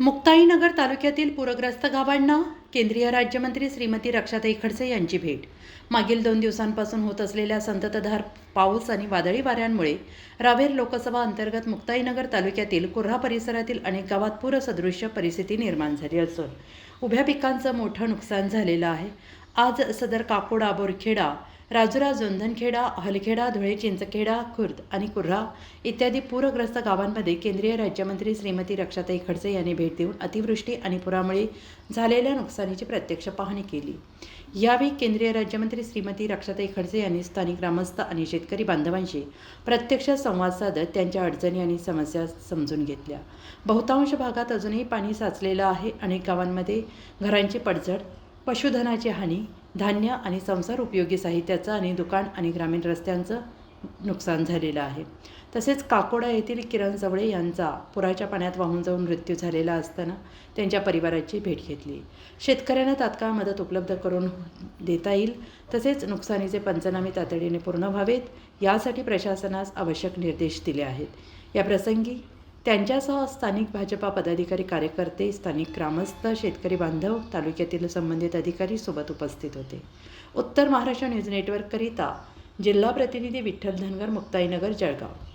मुक्ताईनगर तालुक्यातील पूरग्रस्त गावांना केंद्रीय राज्यमंत्री श्रीमती रक्षाताई खडसे यांची भेट. मागील दोन दिवसांपासून होत असलेल्या संततधार पाऊस आणि वादळी वाऱ्यांमुळे रावेर लोकसभा अंतर्गत मुक्ताईनगर तालुक्यातील कुर्हा परिसरातील अनेक गावात पूरसदृश्य परिस्थिती निर्माण झाली असून उभ्या पिकांचं मोठं नुकसान झालेलं आहे. आज सदर काकोडा बोरखेडा राजुरा जोंधनखेडा हलखेडा धुळे चिंचखेडा खुर्द आणि कुर्हा इत्यादी पूरग्रस्त गावांमध्ये केंद्रीय राज्यमंत्री श्रीमती रक्षाताई खडसे यांनी भेट देऊन अतिवृष्टी आणि पुरामुळे झालेल्या नुकसानीची प्रत्यक्ष पाहणी केली. यावेळी केंद्रीय राज्यमंत्री श्रीमती रक्षाताई खडसे यांनी स्थानिक ग्रामस्थ आणि शेतकरी बांधवांशी प्रत्यक्ष संवाद साधत त्यांच्या अडचणी आणि समस्या समजून घेतल्या. बहुतांश भागात अजूनही पाणी साचलेलं आहे. अनेक गावांमध्ये घरांची पडझड पशुधनाची हानी धान्य आणि संसार उपयोगी साहित्याचं आणि दुकान आणि ग्रामीण रस्त्यांचं नुकसान झालेलं आहे. तसेच काकोडा येथील किरण जवळे यांचा पुराच्या पाण्यात वाहून जाऊन मृत्यू झालेला असताना त्यांच्या परिवाराची भेट घेतली. शेतकऱ्यांना तात्काळ मदत उपलब्ध करून देता येईल. तसेच नुकसानीचे पंचनामे तातडीने पूर्ण व्हावेत. यासाठी प्रशासनास आवश्यक निर्देश दिले आहेत. या प्रसंगी त्यांच्यासह स्थानिक भाजपा पदाधिकारी कार्यकर्ते स्थानिक ग्रामस्थ शेतकरी बांधव तालुक्यातील संबंधित अधिकारी सोबत उपस्थित होते. उत्तर महाराष्ट्र न्यूज नेटवर्ककरिता जिल्हा प्रतिनिधी विठ्ठल धनगर मुक्ताईनगर जळगाव.